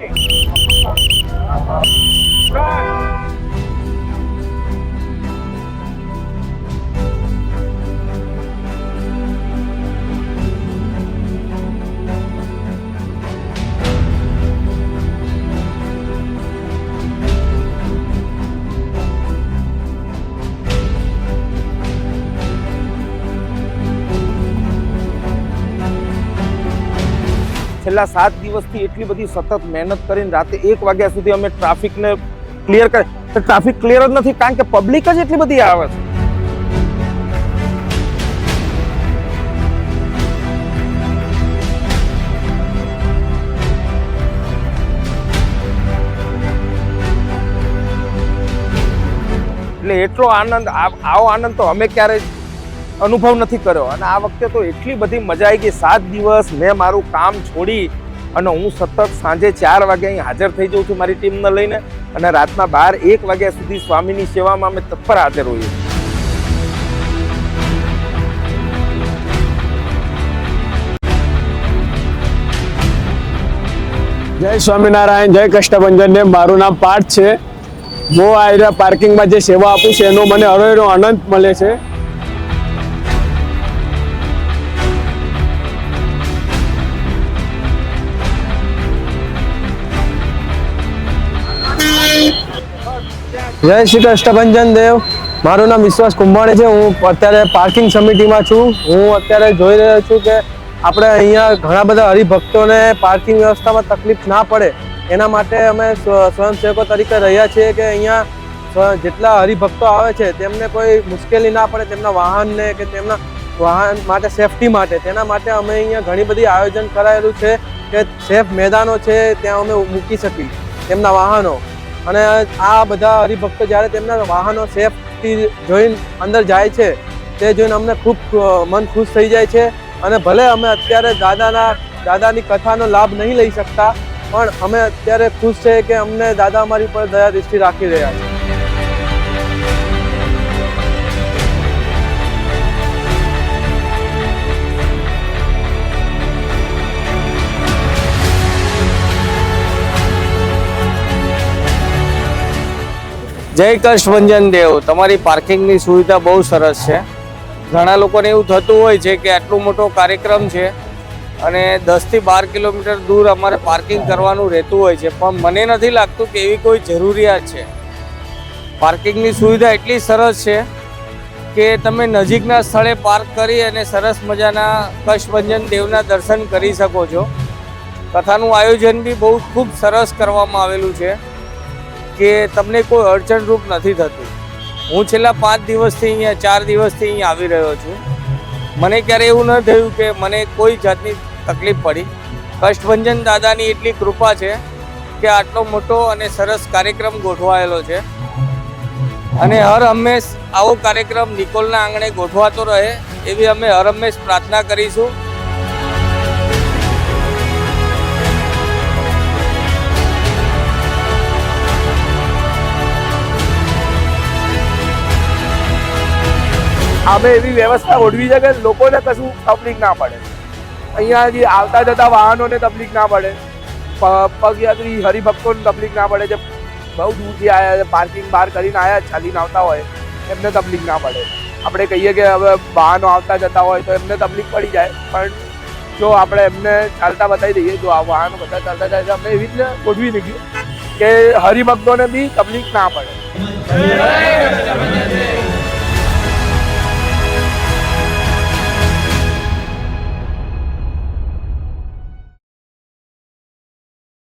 Thank you. છેલ્લા સાત દિવસથી એટલી બધી સતત મહેનત કરીને રાતે એક વાગ્યા સુધી અમે ટ્રાફિકને ક્લિયર કરે. તો ટ્રાફિક ક્લિયર જ નથી, કારણ કે પબ્લિક જ એટલી બધી આવે છે. એટલે એટલો આનંદ આવો આનંદ તો અમે ક્યારેય અનુભવ નથી કર્યો. અને આ વખતે તો એટલી બધી મજા આવી ગઈ. સાત દિવસ મેં મારું કામ છોડી અને હું સતત સાંજે ચાર વાગે અહીં હાજર થઈ જાઉં છું મારી ટીમને લઈને. અને રાતના બાર, એક વાગ્યા સુધી સ્વામીની સેવામાં અમે તત્પર હાજર હોઈએ જય સ્વામિનારાયણ, જય કષ્ટભંજન મારું નામ પાર્થ છે. હું આ પાર્કિંગમાં જે સેવા આપું છું, એનો મને હરોયનો આનંદ મળે છે. જય શ્રી કૃષ્ણભંજન દેવ. મારું નામ વિશ્વાસ કુંભાણી છે. હું અત્યારે પાર્કિંગ સમિતિમાં છું. હું અત્યારે જોઈ રહ્યો છું કે આપણે અહીંયા ઘણા બધા હરિભક્તોને પાર્કિંગ વ્યવસ્થામાં તકલીફ ના પડે. એના માટે અમે સ્વ- સ્વયંસેવકો તરીકે રહ્યા છીએ કે અહીંયા જેટલા હરિભક્તો આવે છે, તેમને કોઈ મુશ્કેલી ના પડે, તેમના વાહનને કે તેમના વાહન માટે, સેફટી માટે. તેના માટે અમે અહીંયા ઘણી બધી આયોજન કરાયેલું છે કે સેફ મેદાનો છે, ત્યાં અમે મૂકી શકીએ. તેમના વાહનો. અને આ બધા હરિભક્તો જ્યારે તેમના વાહનો સેફથી જોઈને અંદર જાય છે, તે જોઈને અમને ખૂબ મન ખુશ થઈ જાય છે. અને ભલે અમે અત્યારે દાદાના, દાદાની કથાનો લાભ નહીં લઈ શકતા, પણ અમે અત્યારે ખુશ છે કે અમને દાદા અમારી પર દયા દૃષ્ટિ રાખી રહ્યા છે. જય કષ્ટભંજન દેવ. તમારી પાર્કિંગની સુવિધા બહુ સરસ છે. ઘણા લોકોને એવું થતું હોય છે કે આટલો મોટો કાર્યક્રમ છે અને દસથી બાર કિલોમીટર દૂર અમારે પાર્કિંગ કરવાનું રહેતું હોય છે. પણ મને નથી લાગતું કે એવી કોઈ જરૂરિયાત છે. પાર્કિંગની સુવિધા એટલી સરસ છે કે તમે નજીકના સ્થળે પાર્ક કરી અને સરસ મજાના કષ્ટભંજન દેવના દર્શન કરી શકો છો. કથાનું આયોજન બી બહુ ખૂબ સરસ કરવામાં આવેલું છે. કે તમને કોઈ અડચણરૂપ નથી થતું. હું છેલ્લા પાંચ દિવસથી અહીંયા, ચાર દિવસથી અહીંયા આવી રહ્યો છું. મને ક્યારે એવું ન થયું કે મને કોઈ જાતની તકલીફ પડી. કષ્ટભંજન દાદાની એટલી કૃપા છે કે આટલો મોટો અને સરસ કાર્યક્રમ ગોઠવાયેલો છે. અને હર હંમેશ આવો કાર્યક્રમ નિકોલના આંગણે ગોઠવાતો રહે એવી અમે હર હંમેશ પ્રાર્થના કરીશું. અમે એવી વ્યવસ્થા ઓઢવી છે કે લોકોને કશું તકલીફ ના પડે. અહીંયાથી આવતા જતા વાહનોને તકલીફ ના પડે. પગયાત્રી, હરિભક્તોને તકલીફ ના પડે. જે બહુ દૂરથી આવ્યા છે પાર્કિંગ બહાર કરીને આવ્યા ચાલીને આવતા હોય, એમને તકલીફ ના પડે. આપણે કહીએ કે હવે વાહનો આવતા જતા હોય તો એમને તકલીફ પડી જાય. પણ જો આપણે એમને ચાલતા બતાવી દઈએ, જો આ વાહનો બધા ચાલતા જાય છે, અમે એવી રીતે ગોઠવી દીધી કે હરિભક્તોને બી તકલીફ ના પડે.